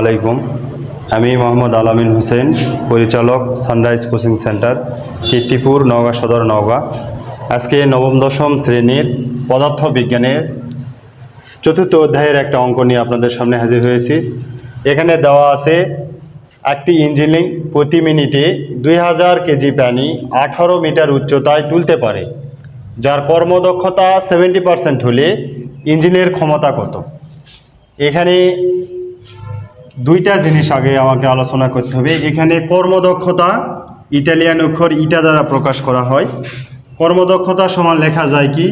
আলাইকুম। আমি মোহাম্মদ আলামিন হোসেন, পরিচালক sunrise coaching centre Kirtipur Naogaon Sadar Naogaon. আজকে নবম, দশম শ্রেণির পদার্থ বিজ্ঞানের চতুর্থ অধ্যায়ের একটা অঙ্ক নিয়ে আপনাদের সামনে হাজির হয়েছি। এখানে দেওয়া আছে একটি ইঞ্জিনিয়ারিং প্রতি মিনিটে দুই হাজার কেজি পানি আঠারো মিটার উচ্চতায় তুলতে পারে, যার কর্মদক্ষতা সেভেন্টি পার্সেন্ট হলে ইঞ্জিনের ক্ষমতা কত? এখানে দুইটা জিনিস আগে আমাকে আলোচনা করতে হবে। এখানে কর্মদক্ষতা ইটালিয়ান অক্ষর ইটা দ্বারা প্রকাশ করা হয়। কর্মদক্ষতা সমান লেখা যায় কি?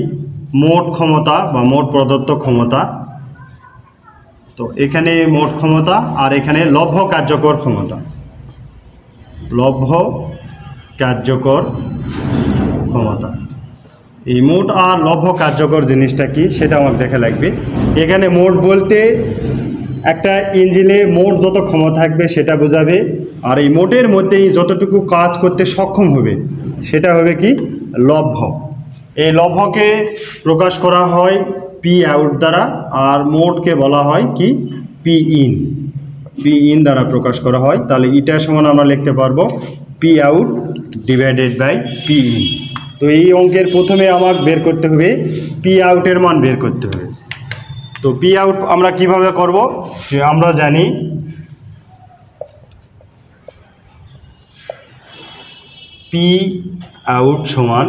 মোট ক্ষমতা বা মোট প্রদত্ত ক্ষমতা। তো এখানে মোট ক্ষমতা আর এখানে লভ্য কার্যকর ক্ষমতা। লভ্য কার্যকর ক্ষমতা। এই মোট আর লভ্য কার্যকর জিনিসটা কি? সেটা আমাকে দেখা লাগবে। এখানে মোট বলতে একটা ইঞ্জিনে মোট যত ক্ষমতা থাকবে সেটা বোঝাবে, আর এই মোটের মধ্যেই যতটুকু কাজ করতে সক্ষম হবে, সেটা হবে কি? লভ্য। এই লভ্যকে প্রকাশ করা হয় পি আউট দ্বারা, আর মোটকে বলা হয় কি? পি ইন পি ইন দ্বারা প্রকাশ করা হয়। তাহলে ইটার সমান আমরা লিখতে পারব P out divided by P in তো এই অঙ্কের প্রথমে আমাকে বের করতে হবে পি আউটের মান বের করতে হবে। তো পি আউট আমরা কীভাবে করব? যে আমরা জানি পি আউট সমান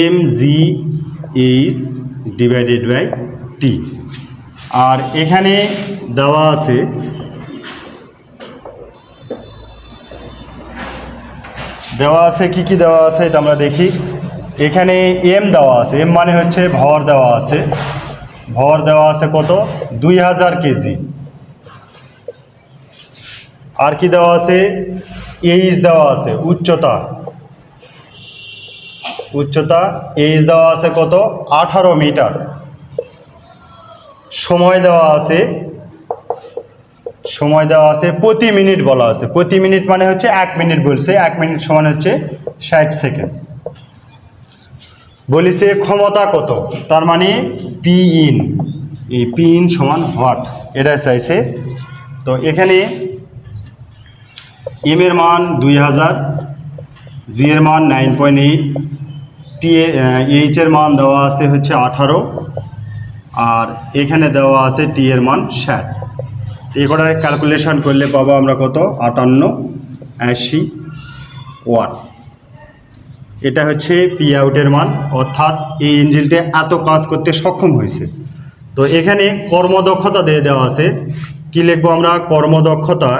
M G H divided by T আর এখানে দেওয়া আছে দেওয়া আছে কি কি দেওয়া আছে এটা আমরা দেখি। এখানে এম দেওয়া আছে এম মানে হচ্ছে ভর দেওয়া আছে। ভর দেওয়া আছে কত? দুই হাজার কেজি। আর কি দেওয়া আছে? এইচ দেওয়া আছে, উচ্চতা। উচ্চতা, এইচ দেওয়া আছে কত? আঠারো মিটার। সময় দেওয়া আছে, সময় দেওয়া আছে প্রতি মিনিট বলা আছে। প্রতি মিনিট মানে হচ্ছে এক মিনিট বলছে, এক মিনিট সমান হচ্ছে ষাট সেকেন্ড। বলিছে, ক্ষমতা কত? তার মানে পি ইন এই পি ইন সমান হোয়াট? এটা চাইছে। তো এখানে এম এর মান দুই হাজার, জি এর মান nine point eight, T H এর মান দেওয়া আছে হচ্ছে আঠারো, আর এখানে দেওয়া আছে টি এর মান ষাট। এই কটার ক্যালকুলেশন করলে পাবো আমরা কত? আটান্ন, আশি ওয়াট। এটা হচ্ছে পি আউটের মান, অর্থাৎ এই ইঞ্জিনটা এত কাজ করতে সক্ষম হয়েছে। তো এখানে কর্মদক্ষতা দিয়ে দেওয়া আছে। কি লিখব আমরা? কর্মদক্ষতা।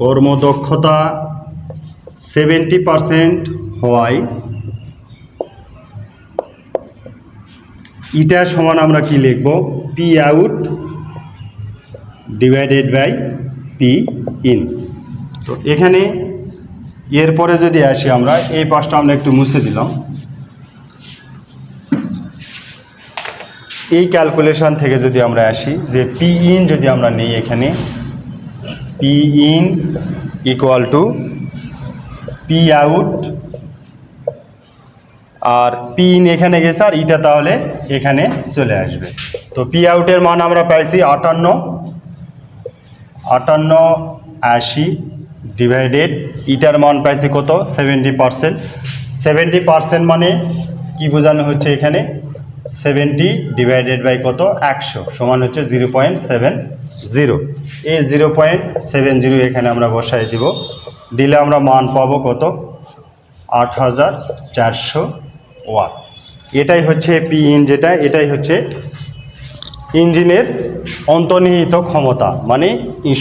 কর্মদক্ষতা সেভেন্টি পারসেন্ট হওয়ায় ইটা সমান আমরা কি লিখব? P out divided by P in তো এখানে এরপরে যদি আসি আমরা, এই পাশটা আমরা একটু মুছে দিলাম। এই ক্যালকুলেশন থেকে যদি আমরা আসি, যে পি ইন যদি আমরা নিই এখানে P in equal to P out R P in এখানে গেছে আর ইটা তাহলে এখানে চলে আসবে। তো পি আউটের মান আমরা পাইছি আটান্ন আটান্ন আশি ডিভাইডেড ইটার মান পাইছি কত? সেভেন্টি পারসেন্ট সেভেন্টি পারসেন্ট মানে কি বোঝানো হচ্ছে এখানে? সেভেন্টি ডিভাইডেড বাই কত? একশো, সমান হচ্ছে জিরো পয়েন্ট সেভেন জিরো এই জিরো পয়েন্ট সেভেন জিরো এখানে আমরা বসাই দিব। দিলে আমরা মান পাবো কত? আট হাজার চারশো ওয়াট। এটাই হচ্ছে পি ইন যেটা, এটাই হচ্ছে ইঞ্জিনের অন্তর্নিহিত ক্ষমতা মানে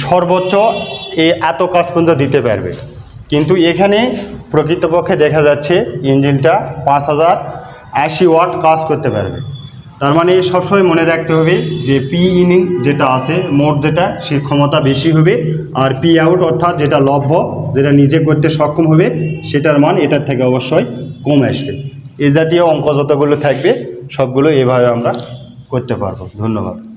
সর্বোচ্চ এ এত কাজ পর্যন্ত দিতে পারবে। কিন্তু এখানে প্রকৃতপক্ষে দেখা যাচ্ছে ইঞ্জিনটা পাঁচ হাজার আশি ওয়াট কাজ করতে পারবে। তার মানে সবসময় মনে রাখতে হবে যে পি ইনিং যেটা আছে, মোট যেটা, সে ক্ষমতা বেশি হবে আর পি আউট অর্থাৎ যেটা লভ্য, যেটা নিজে করতে সক্ষম হবে, সেটার মান এটার থেকে অবশ্যই কম আসবে। এ জাতীয় অঙ্ক যতগুলো থাকবে, সবগুলো এভাবে আমরা করতে পারব। ধন্যবাদ।